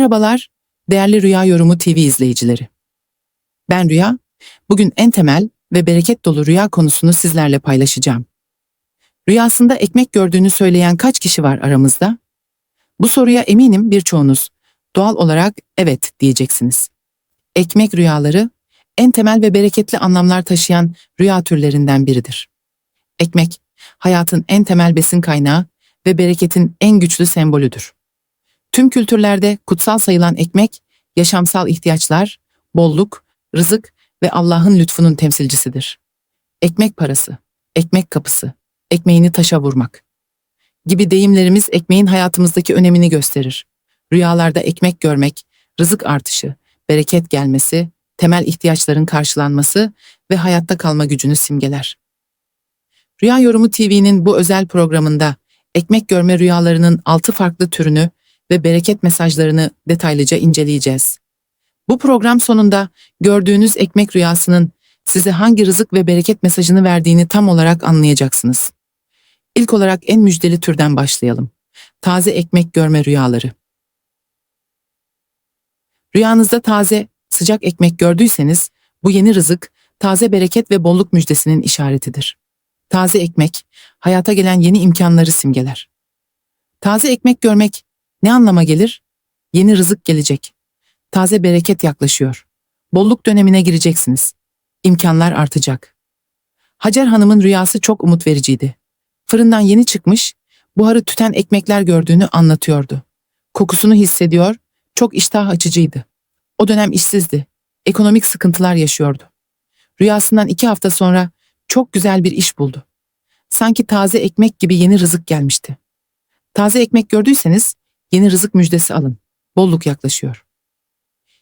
Merhabalar, değerli Rüya Yorumu TV izleyicileri. Ben Rüya, bugün en temel ve bereket dolu rüya konusunu sizlerle paylaşacağım. Rüyasında ekmek gördüğünü söyleyen kaç kişi var aramızda? Bu soruya eminim birçoğunuz doğal olarak evet diyeceksiniz. Ekmek rüyaları en temel ve bereketli anlamlar taşıyan rüya türlerinden biridir. Ekmek, hayatın en temel besin kaynağı ve bereketin en güçlü sembolüdür. Tüm kültürlerde kutsal sayılan ekmek, yaşamsal ihtiyaçlar, bolluk, rızık ve Allah'ın lütfunun temsilcisidir. Ekmek parası, ekmek kapısı, ekmeğini taşa vurmak gibi deyimlerimiz ekmeğin hayatımızdaki önemini gösterir. Rüyalarda ekmek görmek, rızık artışı, bereket gelmesi, temel ihtiyaçların karşılanması ve hayatta kalma gücünü simgeler. Rüya Yorumu TV'nin bu özel programında ekmek görme rüyalarının altı farklı türünü ve bereket mesajlarını detaylıca inceleyeceğiz. Bu program sonunda gördüğünüz ekmek rüyasının size hangi rızık ve bereket mesajını verdiğini tam olarak anlayacaksınız. İlk olarak en müjdeli türden başlayalım. Taze ekmek görme rüyaları. Rüyanızda taze, sıcak ekmek gördüyseniz bu yeni rızık, taze bereket ve bolluk müjdesinin işaretidir. Taze ekmek, hayata gelen yeni imkanları simgeler. Taze ekmek görmek ne anlama gelir? Yeni rızık gelecek. Taze bereket yaklaşıyor. Bolluk dönemine gireceksiniz. İmkanlar artacak. Hacer Hanım'ın rüyası çok umut vericiydi. Fırından yeni çıkmış, buharı tüten ekmekler gördüğünü anlatıyordu. Kokusunu hissediyor, çok iştah açıcıydı. O dönem işsizdi. Ekonomik sıkıntılar yaşıyordu. Rüyasından iki hafta sonra çok güzel bir iş buldu. Sanki taze ekmek gibi yeni rızık gelmişti. Taze ekmek gördüyseniz yeni rızık müjdesi alın. Bolluk yaklaşıyor.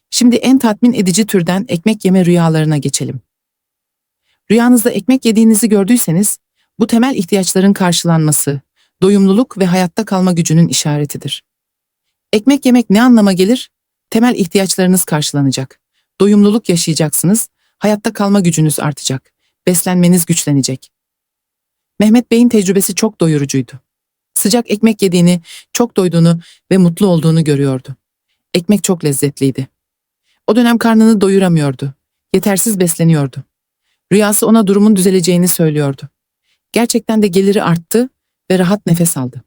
Şimdi en tatmin edici türden ekmek yeme rüyalarına geçelim. Rüyanızda ekmek yediğinizi gördüyseniz bu temel ihtiyaçların karşılanması, doyumluluk ve hayatta kalma gücünün işaretidir. Ekmek yemek ne anlama gelir? Temel ihtiyaçlarınız karşılanacak. Doyumluluk yaşayacaksınız, hayatta kalma gücünüz artacak, beslenmeniz güçlenecek. Mehmet Bey'in tecrübesi çok doyurucuydu. Sıcak ekmek yediğini, çok doyduğunu ve mutlu olduğunu görüyordu. Ekmek çok lezzetliydi. O dönem karnını doyuramıyordu. Yetersiz besleniyordu. Rüyası ona durumun düzeleceğini söylüyordu. Gerçekten de geliri arttı ve rahat nefes aldı.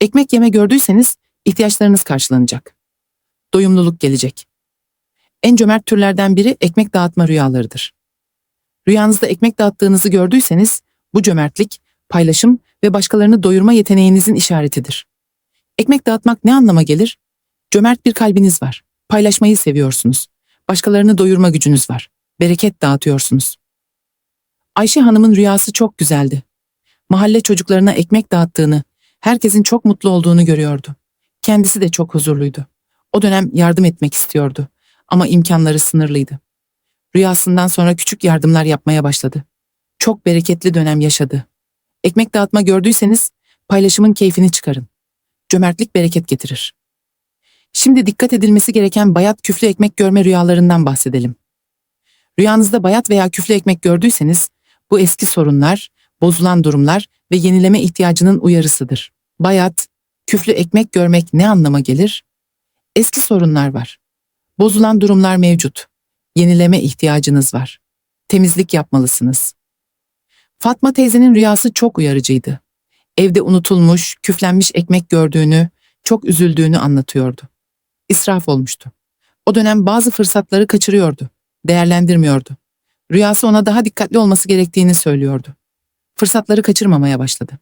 Ekmek yeme gördüyseniz ihtiyaçlarınız karşılanacak. Doyumluluk gelecek. En cömert türlerden biri ekmek dağıtma rüyalarıdır. Rüyanızda ekmek dağıttığınızı gördüyseniz bu cömertlik, paylaşım ve başkalarını doyurma yeteneğinizin işaretidir. Ekmek dağıtmak ne anlama gelir? Cömert bir kalbiniz var. Paylaşmayı seviyorsunuz. Başkalarını doyurma gücünüz var. Bereket dağıtıyorsunuz. Ayşe Hanım'ın rüyası çok güzeldi. Mahalle çocuklarına ekmek dağıttığını, herkesin çok mutlu olduğunu görüyordu. Kendisi de çok huzurluydu. O dönem yardım etmek istiyordu ama imkanları sınırlıydı. Rüyasından sonra küçük yardımlar yapmaya başladı. Çok bereketli dönem yaşadı. Ekmek dağıtma gördüyseniz paylaşımın keyfini çıkarın. Cömertlik bereket getirir. Şimdi dikkat edilmesi gereken bayat küflü ekmek görme rüyalarından bahsedelim. Rüyanızda bayat veya küflü ekmek gördüyseniz bu eski sorunlar, bozulan durumlar ve yenileme ihtiyacının uyarısıdır. Bayat, küflü ekmek görmek ne anlama gelir? Eski sorunlar var. Bozulan durumlar mevcut. Yenileme ihtiyacınız var. Temizlik yapmalısınız. Fatma teyzenin rüyası çok uyarıcıydı. Evde unutulmuş, küflenmiş ekmek gördüğünü, çok üzüldüğünü anlatıyordu. İsraf olmuştu. O dönem bazı fırsatları kaçırıyordu, değerlendirmiyordu. Rüyası ona daha dikkatli olması gerektiğini söylüyordu. Fırsatları kaçırmamaya başladı.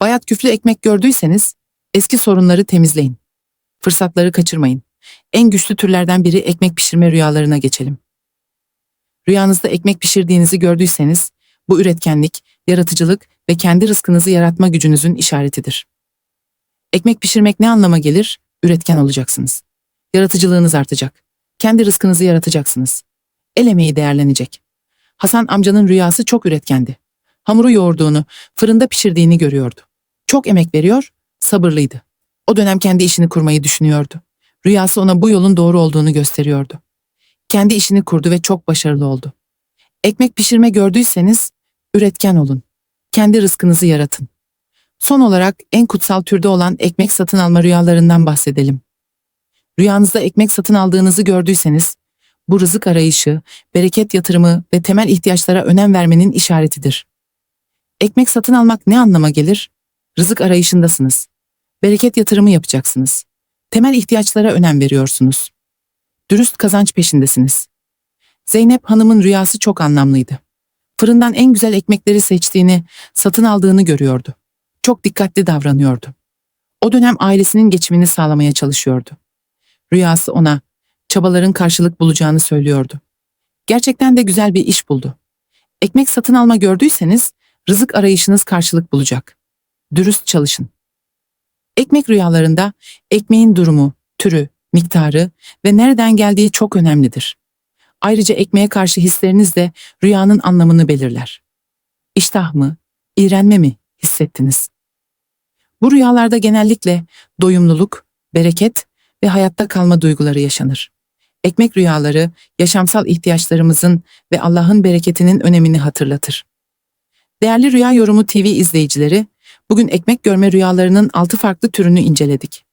Bayat küflü ekmek gördüyseniz eski sorunları temizleyin. Fırsatları kaçırmayın. En güçlü türlerden biri ekmek pişirme rüyalarına geçelim. Rüyanızda ekmek pişirdiğinizi gördüyseniz bu üretkenlik, yaratıcılık ve kendi rızkınızı yaratma gücünüzün işaretidir. Ekmek pişirmek ne anlama gelir? Üretken olacaksınız. Yaratıcılığınız artacak. Kendi rızkınızı yaratacaksınız. El emeği değerlenecek. Hasan amcanın rüyası çok üretkendi. Hamuru yoğurduğunu, fırında pişirdiğini görüyordu. Çok emek veriyor, sabırlıydı. O dönem kendi işini kurmayı düşünüyordu. Rüyası ona bu yolun doğru olduğunu gösteriyordu. Kendi işini kurdu ve çok başarılı oldu. Ekmek pişirme gördüyseniz üretken olun. Kendi rızkınızı yaratın. Son olarak en kutsal türde olan ekmek satın alma rüyalarından bahsedelim. Rüyanızda ekmek satın aldığınızı gördüyseniz, bu rızık arayışı, bereket yatırımı ve temel ihtiyaçlara önem vermenin işaretidir. Ekmek satın almak ne anlama gelir? Rızık arayışındasınız. Bereket yatırımı yapacaksınız. Temel ihtiyaçlara önem veriyorsunuz. Dürüst kazanç peşindesiniz. Zeynep Hanım'ın rüyası çok anlamlıydı. Fırından en güzel ekmekleri seçtiğini, satın aldığını görüyordu. Çok dikkatli davranıyordu. O dönem ailesinin geçimini sağlamaya çalışıyordu. Rüyası ona çabaların karşılık bulacağını söylüyordu. Gerçekten de güzel bir iş buldu. Ekmek satın alma gördüyseniz rızık arayışınız karşılık bulacak. Dürüst çalışın. Ekmek rüyalarında ekmeğin durumu, türü, miktarı ve nereden geldiği çok önemlidir. Ayrıca ekmeğe karşı hisleriniz de rüyanın anlamını belirler. İştah mı, iğrenme mi hissettiniz? Bu rüyalarda genellikle doyumluluk, bereket ve hayatta kalma duyguları yaşanır. Ekmek rüyaları yaşamsal ihtiyaçlarımızın ve Allah'ın bereketinin önemini hatırlatır. Değerli Rüya Yorumu TV izleyicileri, bugün ekmek görme rüyalarının altı farklı türünü inceledik.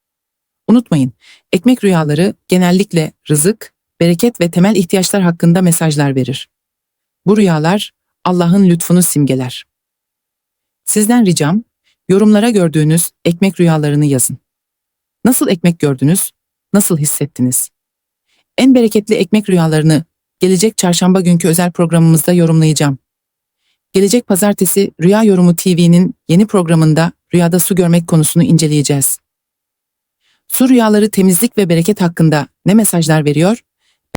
Unutmayın, ekmek rüyaları genellikle rızık, bereket ve temel ihtiyaçlar hakkında mesajlar verir. Bu rüyalar Allah'ın lütfunu simgeler. Sizden ricam, yorumlara gördüğünüz ekmek rüyalarını yazın. Nasıl ekmek gördünüz? Nasıl hissettiniz? En bereketli ekmek rüyalarını gelecek çarşamba günkü özel programımızda yorumlayacağım. Gelecek pazartesi Rüya Yorumu TV'nin yeni programında rüyada su görmek konusunu inceleyeceğiz. Su rüyaları temizlik ve bereket hakkında ne mesajlar veriyor?